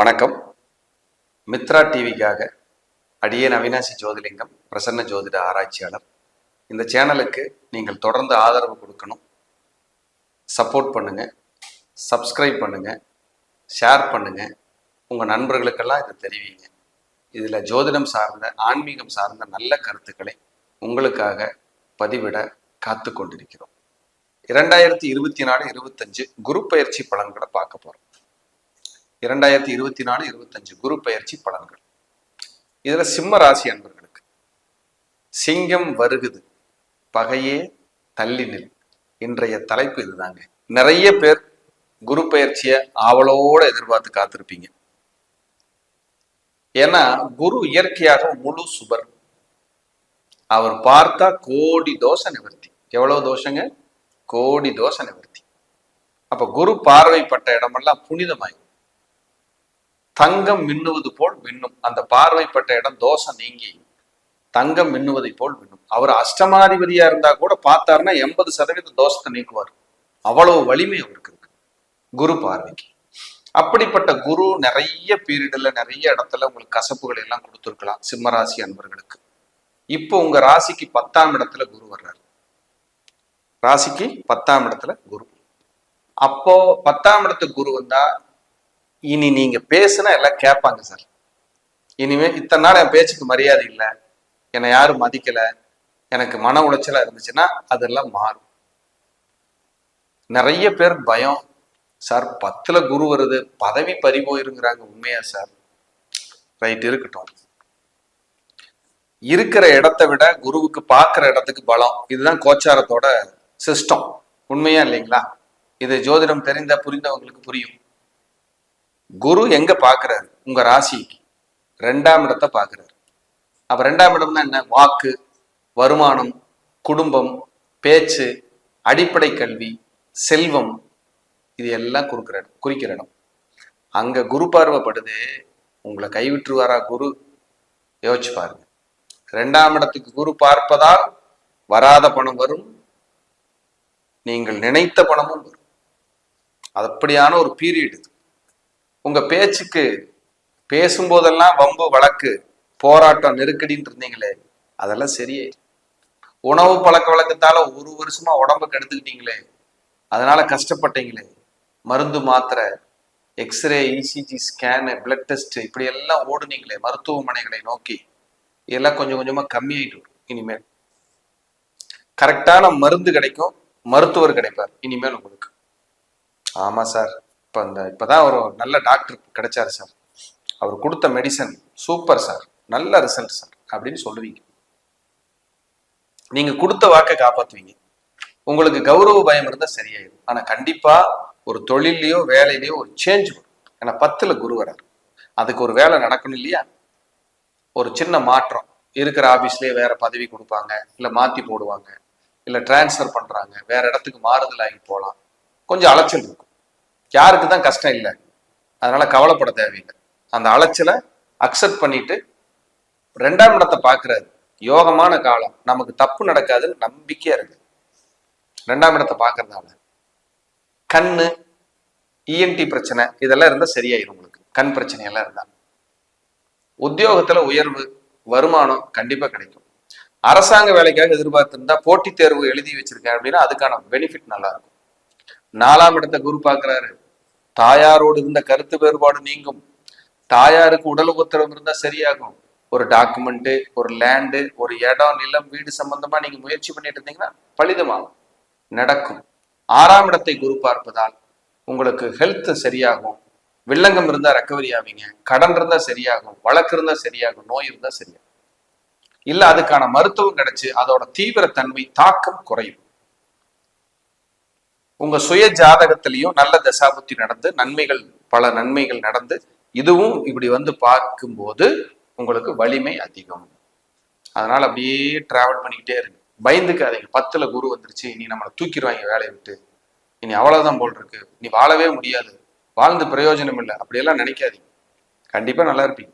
வணக்கம். மித்ரா டிவிக்காக அடியேன் அவினாசி ஜோதிலிங்கம் பிரசன்ன ஜோதிட ஆராய்ச்சியாளர். இந்த சேனலுக்கு நீங்கள் தொடர்ந்து ஆதரவு கொடுக்கணும். சப்போர்ட் பண்ணுங்கள் சப்ஸ்கிரைப் பண்ணுங்கள் ஷேர் பண்ணுங்கள் உங்கள் நண்பர்களுக்கெல்லாம் இதை தெரிவிங்க. இதில் ஜோதிடம் சார்ந்த ஆன்மீகம் சார்ந்த நல்ல கருத்துக்களை உங்களுக்காக பதிவிட காத்து கொண்டிருக்கிறோம். இரண்டாயிரத்தி இருபத்தி நாலு இருபத்தஞ்சு குரு பயிற்சி பலன்களை பார்க்க போகிறோம் இரண்டாயிரத்தி இருபத்தி நாலு இருபத்தஞ்சு குரு பயிற்சி பலன்கள். இதுல சிம்ம ராசி அன்பர்களுக்கு சிங்கம் வருகுது பகையே தள்ளி நில். இன்றைய தலைப்பு இதுதாங்க. நிறைய பேர் குரு பயிற்சியை ஆவலோட எதிர்பார்த்து காத்திருப்பீங்க. ஏன்னா குரு இயற்கையாக முழு சுபர். அவர் பார்த்தா கோடி தோஷ நிவர்த்தி. எவ்வளவு தோஷங்க? கோடி தோஷ நிவர்த்தி. அப்ப குரு பார்வைப்பட்ட இடமெல்லாம் புனிதமாய் தங்கம் மின்னுவது போல் மின்னும். அந்த பார்வைப்பட்ட இடம் தோஷம் நீங்கி தங்கம் மின்னுவதை போல் மின்னும். அவர் அஷ்டமாதிபதியா இருந்தா கூட பார்த்தாருன்னா எண்பது சதவீத தோஷத்தை நீக்குவார். அவ்வளவு வலிமை அவருக்கு இருக்கு. குரு பார்வைக்கு. அப்படிப்பட்ட குரு நிறைய பீரியடில் நிறைய இடத்துல உங்களுக்கு கசப்புகளை எல்லாம் கொடுத்துருக்கலாம் சிம்மராசி அன்பர்களுக்கு. இப்போ உங்க ராசிக்கு பத்தாம் இடத்துல குரு வர்றாரு. ராசிக்கு பத்தாம் இடத்துல குரு. அப்போ பத்தாம் இடத்துக்கு குரு வந்தா இனி நீங்க பேசுனா எல்லாம் கேட்பாங்க சார். இனிமே இத்தனை நாள் என் பேச்சுக்கு மரியாதை இல்லை. என்னை யாரும் மதிக்கல. எனக்கு மன உளைச்சலா இருந்துச்சுன்னா அதெல்லாம் மாறும். நிறைய பேர் பயம். சார் பத்துல குரு வருது. பதவி பறி போயிருங்கிறாங்க உண்மையா சார்? ரைட் இருக்கட்டும். இருக்கிற இடத்தை விட குருவுக்கு பார்க்குற இடத்துக்கு பலம். இதுதான் கோச்சாரத்தோட சிஸ்டம் உண்மையா இல்லைங்களா? இது ஜோதிடம் தெரிந்த புரிந்தவங்களுக்கு புரியும். குரு எங்க பாக்குறாரு? உங்க ராசிக்கு. ரெண்டாம் இடத்தை பாக்குறாரு. அப்ப ரெண்டாம் இடம்னா என்ன? வாக்கு வருமானம் குடும்பம் பேச்சு அடிப்படை கல்வி செல்வம். இது எல்லாம் குறுக்கிற இடம் குறிக்கிற இடம். அங்க குரு பார்வைப்படுது உங்களை கைவிட்டுருவாரா குரு? யோசிச்சு பாருங்க. ரெண்டாம் இடத்துக்கு குரு பார்ப்பதால் வராத பணம் வரும் நீங்கள் நினைத்த பணமும் வரும். அது அப்படியான ஒரு பீரியட் இது. உங்க பேச்சுக்கு பேசும்போதெல்லாம் வம்பு வழக்கு போராட்டம் நெருக்கடின்னு இருந்தீங்களே அதெல்லாம் சரியே. உணவு பழக்க வழக்கத்தால ஒரு வருஷமா உடம்புக்கு கெடுத்துக்கிட்டீங்களே அதனால கஷ்டப்பட்டீங்களே மருந்து மாத்திரை x ray ECG scan blood test இப்படி எல்லாம் ஓடுனீங்களே மருத்துவமனைகளை நோக்கி. இதெல்லாம் கொஞ்சம் கொஞ்சமா கம்மியாயிட்டு இனிமேல். கரெக்டான மருந்து கிடைக்கும் மருத்துவர் கிடைப்பார் இனிமேல் உங்களுக்கு. ஆமா சார். இப்போ இந்த இப்போதான் ஒரு நல்ல டாக்டர் கிடைச்சாரு சார் அவர் கொடுத்த மெடிசன் சூப்பர் சார் நல்ல ரிசல்ட் சார் அப்படின்னு சொல்லுவீங்க. நீங்க கொடுத்த வாக்கை காப்பாத்துவீங்க. உங்களுக்கு கௌரவ பயம் இருந்தால் சரியாயிடும் ஆனா கண்டிப்பா ஒரு தொழிலையோ வேலையிலையோ ஒரு சேஞ்ச் வரும். ஏன்னா பத்துல குரு வராரு அதுக்கு ஒரு வேலை நடக்கணும் இல்லையா? ஒரு சின்ன மாற்றம். இருக்கிற ஆபீஸ்லயே வேற பதவி கொடுப்பாங்க. இல்ல மாத்தி போடுவாங்க. இல்ல டிரான்ஸ்ஃபர் பண்றாங்க. வேற இடத்துக்கு மாறுதல் ஆகி போகலாம். கொஞ்சம் அலைச்சல் இருக்கும். யாருக்கு தான் கஷ்டம் இல்லை. அதனால கவலைப்பட தேவையில்லை. அந்த அலைச்சலை அக்செப்ட் பண்ணிட்டு ரெண்டாம் இடத்தை பார்க்கறாரு. யோகமான காலம். நமக்கு தப்பு நடக்காதுன்னு நம்பிக்கையா இருக்கு. ரெண்டாம் இடத்தை பார்க்கறதால. கண்ணு இஎன்டி பிரச்சனை இதெல்லாம் இருந்தால் சரியாயிரும் உங்களுக்கு. கண் பிரச்சனை எல்லாம் இருந்தா. உத்தியோகத்துல உயர்வு வருமானம் கண்டிப்பா கிடைக்கும். அரசாங்க வேலைக்காக எதிர்பார்த்திருந்தா போட்டித் தேர்வு எழுதி வச்சிருக்கேன் அப்படின்னா அதுக்கான பெனிஃபிட் நல்லா இருக்கும் நாலாம் இடத்தை குரு பார்க்குறாரு. தாயாரோடு இருந்த கருத்து வேறுபாடு நீங்கும். தாயாருக்கு உடல் உத்தரவு இருந்தா சரியாகும். ஒரு டாக்குமெண்ட்டு ஒரு லேண்டு ஒரு இடம் நிலம் வீடு சம்பந்தமா நீங்க முயற்சி பண்ணிட்டு இருந்தீங்கன்னா பலிதமாகும். நடக்கும். ஆறாம் இடத்தை குரு பார்ப்பதால் உங்களுக்கு ஹெல்த் சரியாகும். வில்லங்கம் இருந்தா ரெக்கவரி ஆவீங்க. கடன் இருந்தா சரியாகும். வழக்கு இருந்தா சரியாகும். நோய் இருந்தா சரியாகும். இல்ல அதுக்கான மருத்துவம் கிடைச்சு அதோட தீவிரத்தன்மை தாக்கம் குறையும். உங்க சுய ஜாதகத்திலையும் நல்ல தசாபுத்தி நடந்து நன்மைகள் பல நன்மைகள் நடந்து இதுவும் இப்படி வந்து பார்க்கும்போது உங்களுக்கு வலிமை அதிகம். அதனால அப்படியே டிராவல் பண்ணிக்கிட்டே இருங்க. பயந்துக்காதீங்க. பத்துல குரு வந்துருச்சு இனி நம்மளை தூக்கிடுவாங்க வேலையை விட்டு. இனி அவ்வளவுதான் போல் இருக்கு. நீ வாழவே முடியாது. வாழ்ந்து பிரயோஜனம் இல்லை. அப்படியெல்லாம் நினைக்காதீங்க. கண்டிப்பா நல்லா இருப்பீங்க.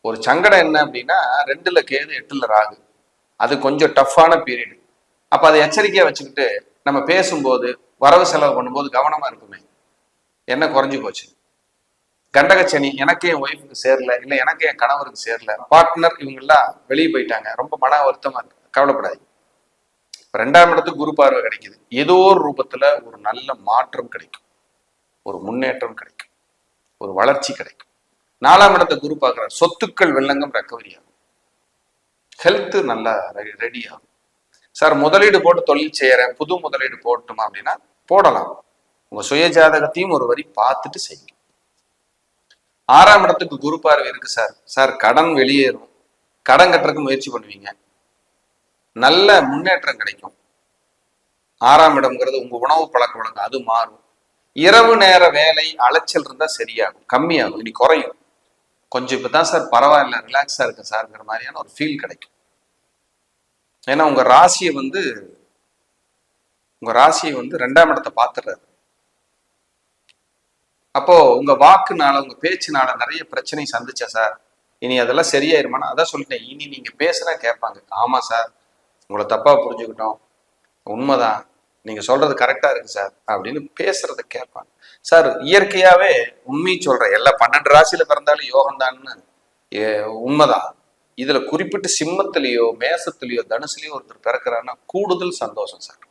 ஒரு சங்கடம் என்ன அப்படின்னா ரெண்டுல கேது எட்டுல ராகு. அது கொஞ்சம் டஃப்பான பீரியட் அப்ப அதை எச்சரிக்கையா வச்சுக்கிட்டு நம்ம பேசும்போது வரவு செலவு பண்ணும்போது கவனமா இருக்குமே. என்ன குறைஞ்சு போச்சு? கண்டகச்சனி எனக்கு என் ஒய்ஃபுக்கு சேரல இல்லை எனக்கு என் கணவருக்கு சேரல. பார்ட்னர் இவங்கெல்லாம் வெளியே போயிட்டாங்க. ரொம்ப மன வருத்தமா இருக்கு. கவலைப்படாதீங்க. ரெண்டாம் இடத்துக்கு குரு பார்வை கிடைக்குது. ஏதோ ஒரு ரூபத்துல ஒரு நல்ல மாற்றம் கிடைக்கும். ஒரு முன்னேற்றம் கிடைக்கும். ஒரு வளர்ச்சி கிடைக்கும். நாலாம் இடத்தை குரு பார்க்குறார். சொத்துக்கள் வெள்ளங்கம் ரெக்கவரி ஆகும். ஹெல்த் நல்லா ரெடி ஆகும். சார் முதலீடு போட்டு தொழில் செய்யறேன். புது முதலீடு போட்டுமா அப்படின்னா போடலாம். உங்க சுய ஜாதகத்தையும் ஒரு வரி பார்த்துட்டு செய்யுங்க. ஆறாம் இடத்துக்கு குரு பார்வை இருக்கு சார். சார் கடன் வெளியேறும். கடன் கட்டுறதுக்கு முயற்சி பண்ணுவீங்க. நல்ல முன்னேற்றம் கிடைக்கும். ஆறாம் இடம்ங்கிறது உங்க உணவு பழக்க வழக்கம் அது மாறும். இரவு நேர வேலை அலைச்சல் இருந்தா சரியாகும். கம்மியாகும். இனி குறையும். கொஞ்சம் இப்பதான் சார் பரவாயில்ல ரிலாக்ஸா இருக்கு சார்ங்கிற மாதிரியான ஒரு ஃபீல் கிடைக்கும். ஏன்னா உங்க ராசியை வந்து உங்க ராசியை வந்து ரெண்டாம் இடத்தை பார்த்துடுறாரு. அப்போ உங்க வாக்குனால உங்க பேச்சுனால நிறைய பிரச்சனை சந்திச்சா சார். இனி அதெல்லாம் சரியாயிருமானா அதான் சொல்லிட்டேன். இனி நீங்க பேசுனா கேட்பாங்க. ஆமா சார். உங்களை தப்பா புரிஞ்சுக்கிட்டோம். உண்மைதான். நீங்க சொல்றது கரெக்டா இருக்கு சார். அப்படின்னு பேசுறத கேட்பாங்க. சார் இயற்கையாவே உண்மை சொல்றேன். எல்லா பன்னெண்டு ராசியில பிறந்தாலும் யோகம்தான்னு உண்மைதான். இதுல குறிப்பிட்டு சிம்மத்திலேயோ மேசத்திலேயோ தனுசுலயோ ஒருத்தர் பிறக்கிறான்னா கூடுதல் சந்தோஷம் சார்.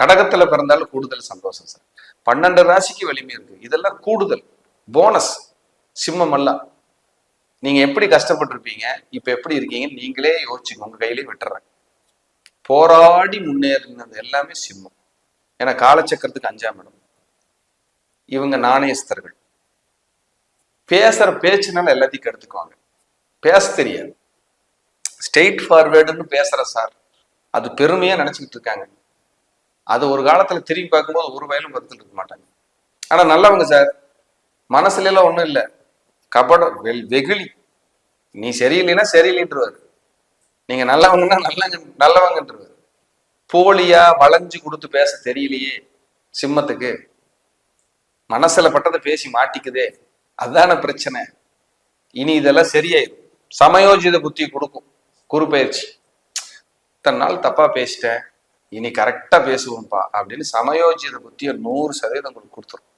கடகத்துல பிறந்தாலும் கூடுதல் சந்தோஷம் சார். பன்னெண்டு ராசிக்கு வலிமை இருக்கு. இதெல்லாம் கூடுதல். போனஸ் சிம்மம் அல்ல. நீங்க எப்படி கஷ்டப்பட்டிருப்பீங்க? இப்ப எப்படி இருக்கீங்க? நீங்களே யோசிச்சுங்க உங்க கையிலே விட்டுறேன். போராடி முன்னேறினது எல்லாமே சிம்மம். ஏன்னா காலச்சக்கரத்துக்கு அஞ்சாம் இடம். இவங்க நாணயஸ்தர்கள். பேசுற பேச்சுனால எல்லாத்தையும் கெடுத்துக்குவாங்க. பேச தெரியாது. ஸ்டெயிட் ஃபார்வேர்டுன்னு பேசுற சார். அது பெருமையா நினைச்சுக்கிட்டு இருக்காங்க. அது ஒரு காலத்துல திரும்பி பார்க்கும்போது ஒரு வயலும் வருத்தல் இருக்க மாட்டாங்க. ஆனா நல்லவங்க சார் மனசுல எல்லாம் ஒண்ணும் இல்லை. கபடம் வெல் வெகுளி. நீ சரியில்லைன்னா சரியில்லைன்றவர். நீங்க நல்லவங்கன்னா நல்லங்க நல்லவங்கன்றவாரு. போலியா வளைஞ்சு கொடுத்து பேச தெரியலையே சிம்மத்துக்கு. மனசுல பட்டதை பேசி மாட்டிக்குதே. அதுதான பிரச்சனை. இனி இதெல்லாம் சரியாயிடும் சமயோஜித புத்தி கொடுக்கும். குரு பயிற்சி இத்தனை நாள் தப்பா பேசிட்டேன். இனி கரெக்டா பேசுவோம்ப்பா அப்படின்னு சமயோஜித புத்தியை நூறு சதவீதம் உங்களுக்கு கொடுத்துரும்.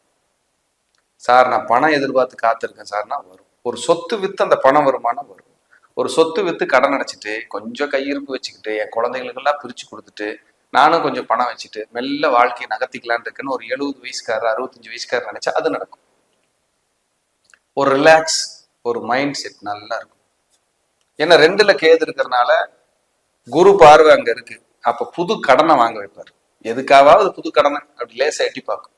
சார் நான் பணம் எதிர்பார்த்து காத்திருக்கேன் சார்னா வரும். ஒரு சொத்து வித்து அந்த பணம் வருமானம் வரும். ஒரு சொத்து வித்து கடன் அடைச்சிட்டு கொஞ்சம் கையிருப்பு வச்சுக்கிட்டு என் குழந்தைங்களுக்கெல்லாம் பிரிச்சு கொடுத்துட்டு நானும் கொஞ்சம் பணம் வச்சுட்டு மெல்ல வாழ்க்கையை நகர்த்திக்கலான் இருக்குன்னு ஒரு எழுபது வயசுக்காரர் அறுபத்தஞ்சு வயசுக்காரர் நினைச்சா அது நடக்கும். ஒரு ரிலாக்ஸ் ஒரு மைண்ட் செட் நல்லா இருக்கும். ஏன்னா ரெண்டுல கேது இருக்கிறதுனால குரு பார்வை அங்க இருக்கு. அப்ப புது கடனை வாங்க வைப்பார். எதுக்காவது புது கடனை அப்படி லேசா எட்டி பார்க்கும்.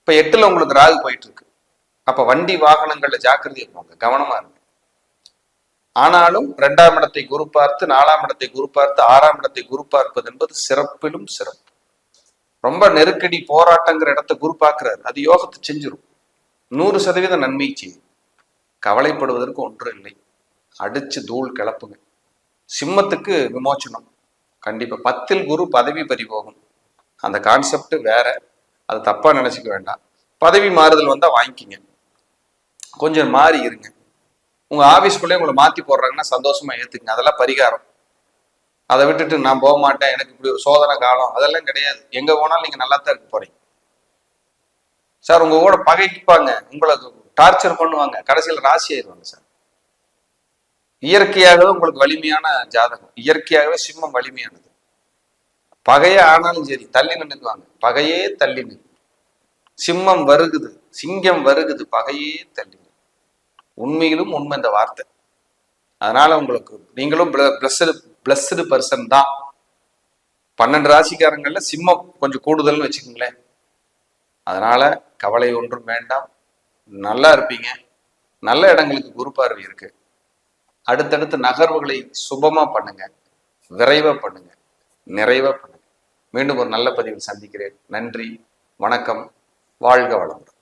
இப்ப எட்டுல உங்களுக்கு ராகு போயிட்டு இருக்கு அப்ப வண்டி வாகனங்கள்ல ஜாக்கிரதை இருப்பாங்க கவனமா இருங்க. ஆனாலும் இரண்டாம் இடத்தை குரு பார்த்து நாலாம் இடத்தை குரு பார்த்து ஆறாம் இடத்தை குரு பார்ப்பது என்பது சிறப்பிலும் சிறப்பு. ரொம்ப நெருக்கடி போராட்டங்கிற இடத்த குரு பார்க்கிறாரு. அது யோகத்தை செஞ்சிடும் நூறு சதவீத நன்மை செய்யும். கவலைப்படுவதற்கு ஒன்றும் இல்லை. அடிச்சு தூள் கிளப்புங்க. சிம்மத்துக்கு விமோச்சனம். கண்டிப்பாக பத்தில் குரு பதவி பறிபோகும். அந்த கான்செப்ட் வேற. அது தப்பாக நினச்சிக்க வேண்டாம். பதவி மாறுதல் வந்தால் வாங்கிக்கிங்க. கொஞ்சம் மாறி இருங்க. உங்கள் ஆஃபீஸ்க்குள்ளே உங்களை மாற்றி போடுறாங்கன்னா சந்தோஷமாக ஏற்றுக்குங்க அதெல்லாம் பரிகாரம். அதை விட்டுட்டு நான் போக மாட்டேன். எனக்கு இப்படி ஒரு சோதனை காலம். அதெல்லாம் கிடையாது. எங்கே போனாலும் நீங்கள் நல்லா தான் இருக்க போகிறீங்க சார் உங்கள் கூட பகைக்குப்பாங்க உங்களை டார்ச்சர் பண்ணுவாங்க. கடைசியில் ராசி ஆயிடுவாங்க சார். இயற்கையாகவே உங்களுக்கு வலிமையான ஜாதகம். இயற்கையாகவே சிம்மம் வலிமையானது. பகையே ஆனாலும் சரி தள்ளி நின்றுக்குவாங்க பகையே தள்ளி நின்று சிம்மம் வருகுது சிங்கம் வருகுது பகையே தள்ளி உண்மையிலும் உண்மை இந்த வார்த்தை. அதனால உங்களுக்கு நீங்களும் பிளஸ்டு பிளஸ்டு பர்சன் தான். பன்னெண்டு ராசிக்காரங்கள்ல சிம்மம் கொஞ்சம் கூடுதல்னு வச்சுக்கோங்களேன். அதனால கவலை ஒன்றும் வேண்டாம். நல்லா இருப்பீங்க. நல்ல இடங்களுக்கு குரு பார்வை இருக்கு. அடுத்தடுத்த நகர்வுகளை சுபமா பண்ணுங்க. விரைவா பண்ணுங்க. நிறைவா பண்ணுங்க. மீண்டும் ஒரு நல்ல பதிவில் சந்திக்கிறேன். நன்றி. வணக்கம். வாழ்க வளமுடன்.